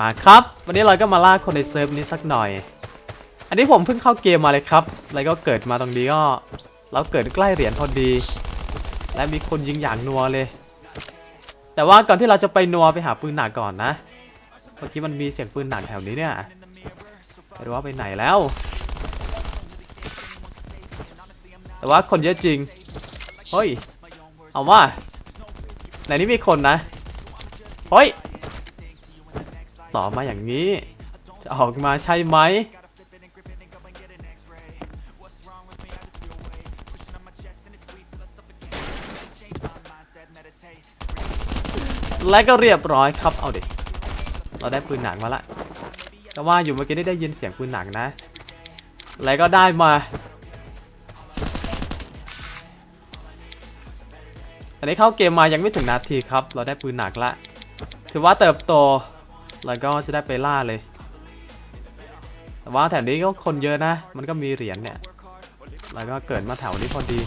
มาครับ วันนี้เราก็มาล่าคนในเซิร์ฟนี้สักหน่อย อันนี้ผมเพิ่งเข้าเกมมาเลยครับ แล้วก็เกิดมาตรงนี้ก็ เราเกิดใกล้เหรียญพอดี และมีคนยิงอย่างนัวเลย แต่ว่าก่อนที่เราจะไปนัวไปหาปืนหนักก่อนนะ เมื่อกี้มันมีเสียงปืนหนักแถวนี้เนี่ยไม่รู้ว่าไปไหนแล้ว แต่ว่าคนเยอะจริง เฮ้ย เอาว่าไหนนี่มีคนนะ เฮ้ย ต่อมาอย่างนี้ จะออกมาใช่ไหมและก็เรียบร้อยครับ เอาเดิเราได้ปืนหนังมาละ แต่ว่าอยู่เมื่อกี้ได้ได้ยินเสียงปืนหนังนะ แล้วก็ได้มา อันนี้เข้าเกมมายังไม่ถึงนาทีครับ เราได้ปืนหนักละ ถือว่าเติบโต แล้วก็จะได้ไปล่าเลย แต่ว่าแถวนี้ก็คนเยอะนะ มันก็มีเหรียญเนี่ย แล้วก็เกิดมาแถวนี้พอดี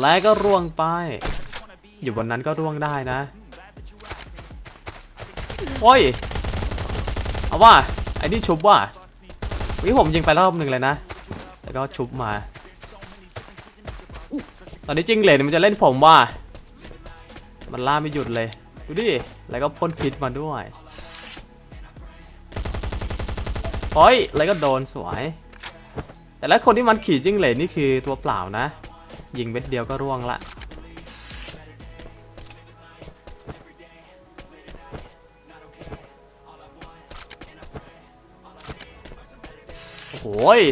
และก็ร่วงไป อยู่บนนั้นก็ร่วงได้นะ โอ้ย เอาว่าไอ้นี่ชุบว่าวิผมยิงไปรอบหนึ่งเลยนะ แล้วก็ชุบมา ตอนนี้จริงเหลนมันจะเล่นผมว่า มันล่าไม่หยุดเลย ดูดิ แล้วก็พ่นพิษมาด้วยโอ้ยแล้วก็โดนสวย แต่ละคนที่มันขี่จิ้งเหลนนี่คือตัวเปล่านะ ยิงเม็ดเดียวก็ร่วงละโอ้ย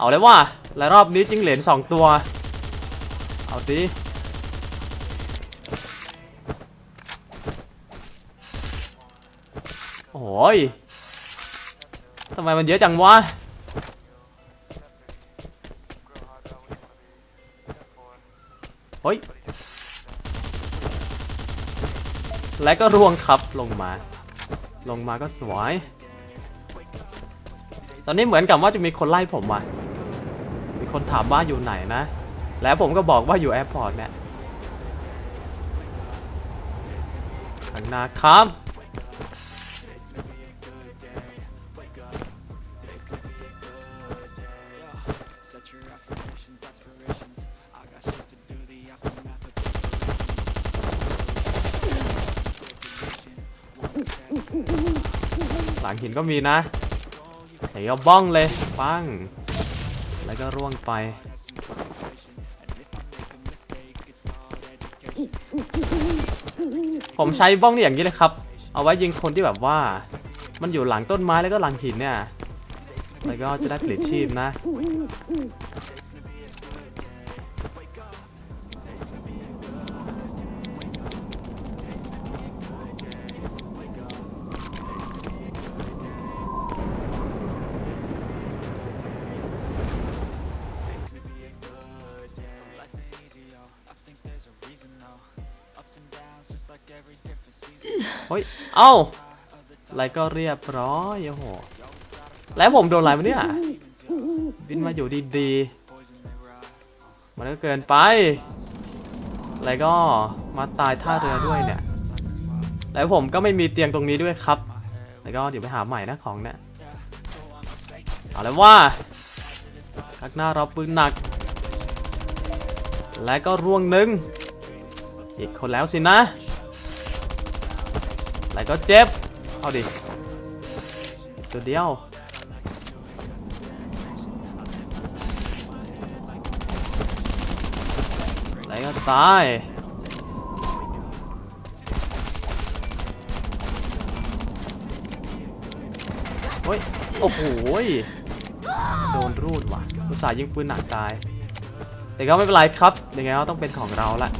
เอาเลยว่าและรอบนี้จิ้งเหลนสองตัว เอาดิโอ้ยทำไมมันเยอะจังวะเฮ้ย และก็ร่วงครับลงมา ลงมาก็สวย ตอนนี้เหมือนกับว่าจะมีคนไล่ผมมามี คนถามว่าอยู่ไหนนะ แล้วผมก็บอกว่าอยู่แอร์พอร์ตเนี่ยข้างหน้าครับหลังหินก็มีนะไหนก็บ้องเลย ปัง แล้วก็ร่วงไป ผมใช้บ้องนี่อย่างนี้เลยครับ เอาไว้ยิงคนที่แบบว่า มันอยู่หลังต้นไม้แล้วก็หลังหินเนี่ย แล้วก็จะได้ผลิตชีพนะ เฮ้ย เอ้าอะไรก็เรียบร้อยโอ้โห แล้วผมโดนอะไรมาเนี่ย บินมาอยู่ดีๆ มันก็เกินไป แล้วก็มาตายท่าเรือด้วยเนี่ย แล้วผมก็ไม่มีเตียงตรงนี้ด้วยครับ แล้วก็เดี๋ยวไปหาใหม่นะของเนี่ย เอาแล้วว่าข้างหน้าเราปืนหนัก และก็ร่วงหนึ่งอีกคนแล้วสินะ แล้วก็เจ็บ เอาดิ ตัวเดียว แล้วก็ตายเฮ้ย โอ้โหโดนรูดว่ะอุตส่าห์ยิงปืนหนักตาย แต่ก็ไม่เป็นไรครับ ยังไงก็ต้องเป็นของเราละ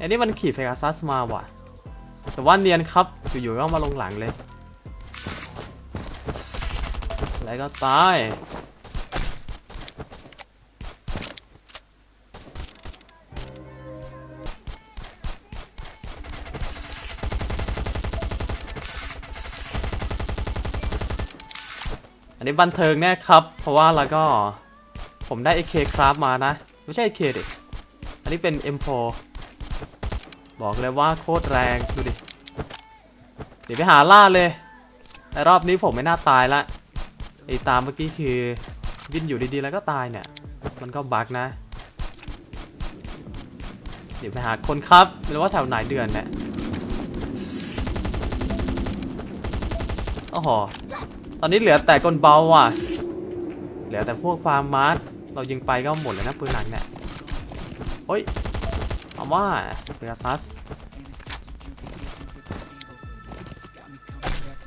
อันนี้มันขี่เพกาซัสมาว่ะ แต่ว่าเนียนครับ อยู่ๆก็มาลงหลังเลย แล้วก็ตาย อันนี้บันเทิงแน่ครับ เพราะว่าแล้วก็ผมได้ AK คราฟมานะ ไม่ใช่ AK เด็กอันนี้เป็น M4 บอกเลยว่าโคตรแรงดูดิ เดี๋ยวไปหาล่าเลยแต่รอบนี้ผมไม่น่าตายละไอ้ตามเมื่อกี้คือวินอยู่ดีๆแล้วก็ตายเนี่ย มันก็บักนะ เดี๋ยวไปหาคนครับไม่รู้ว่าแถวไหนเดือนเนี่ยโอ้โหตอนนี้เหลือแต่กลเบาว่ะ เหลือแต่พวกฟาร์มมาร์ทเรายิงไปก็หมดเลยนะปืนหนักเนี่ยโอ้ย ว่าเปกาซัส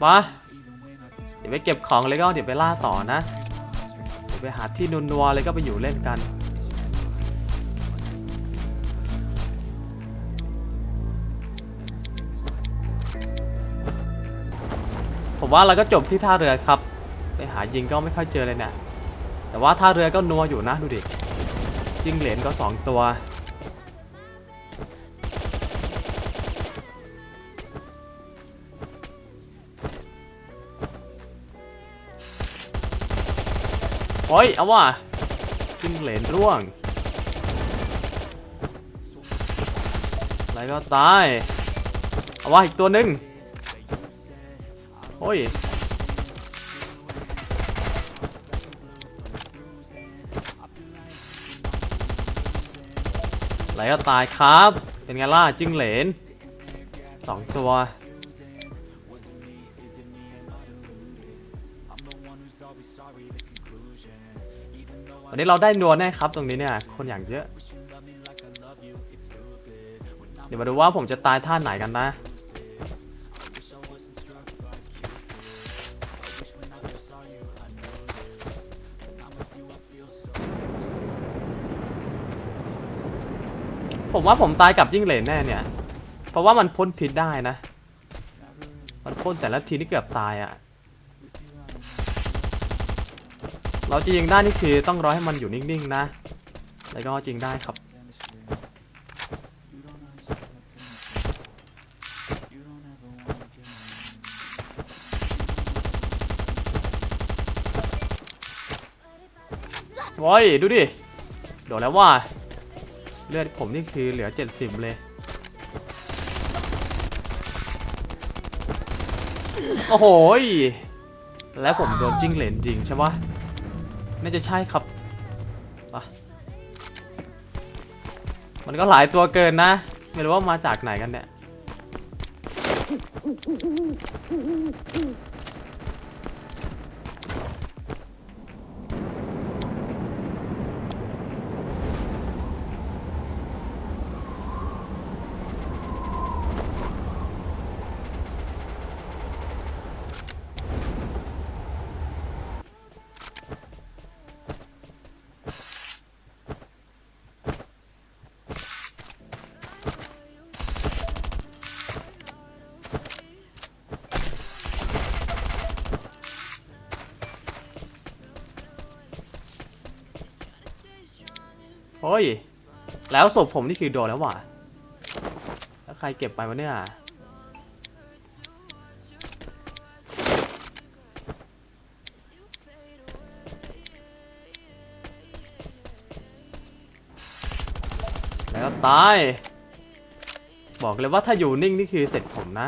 มาเดี๋ยวไปเก็บของเลยก็เดี๋ยวไปล่าต่อนะ เดี๋ยวไปหาที่นัวๆเลยก็ไปอยู่เล่นกันผมว่าเราก็จบที่ท่าเรือครับ ไปหายิงก็ไม่ค่อยเจอเลยเนี่ยแต่ว่าท่าเรือก็นัวอยู่นะดูดิ ยิงเหรียญก็ 2 ตัว โอ้ย เอาว่ะยิงเหรียญร่วง แล้วก็ตาย เอาว่ะอีกตัวหนึ่งโอ้ยไหลก็ตายครับ เป็นไงล่ะจิ้งเหลนสองตัว วันนี้เราได้นัวแน่ครับตรงนี้เนี่ย คนอย่างเยอะ เดี๋ยวมาดูว่าผมจะตายท่าไหนกันนะ ผมว่าผมตายกับจิ้งเหลนแน่เนี่ย เพราะว่ามันพ่นพิษได้นะ มันพ่นแต่ละทีนี่เกือบตายอะ่ะ เราจะยิงได้นี่คือต้องรอให้มันอยู่นิ่งๆนะ แล้วก็ยิงได้ครับ โว้ยดูดิ โดนแล้วว่า เลือดผมนี่คือเหลือ 70 เลยโอ้โห แล้วผมโดนจิ้งเหลนจริงใช่ปะ น่าจะใช่ครับปะมันก็หลายตัวเกินนะ ไม่รู้ว่ามาจากไหนกันเนี่ย อ้ย แล้วศพผมนี่คือโดนแล้วว่ะ แล้วใครเก็บไปวะเนี่ย แล้วตาย บอกเลยว่าถ้าอยู่นิ่งนี่คือเสร็จผมนะ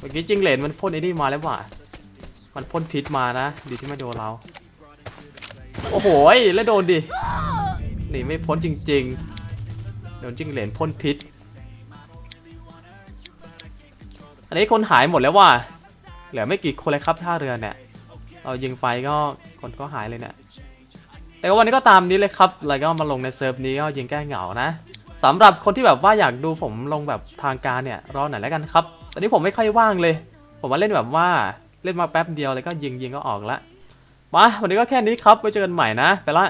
เมื่อกี้จิงเหลนมันพ่นไอ้นี่มาแล้วว่ะมันพ่นพิษมานะดีที่ไม่โดนเรา โอ้โหแล้วโดนดิหนีไม่พ้นจริง ๆ โดนจิงเหลนพ่นพิษ อันนี้คนหายหมดแล้วว่ะเหลือไม่กี่คนเลยครับท่าเรือเนี่ย เรายิงไปก็คนก็หายเลยเนี่ย แต่วันนี้ก็ตามนี้เลยครับ แล้วก็มาลงในเซิร์ฟนี้ก็ยิงแก้เหงานะสำหรับคนที่แบบว่าอยากดูผมลงแบบทางการเนี่ยรอหน่อยแล้วกันครับ ตอนนี้ผมไม่ค่อยว่างเลย ผมมาเล่นแบบว่าเล่นมาแป๊บเดียวเลยก็ยิงยิงก็ออกละมาวันนี้ก็แค่นี้ครับไว้เจอกันใหม่นะไปละ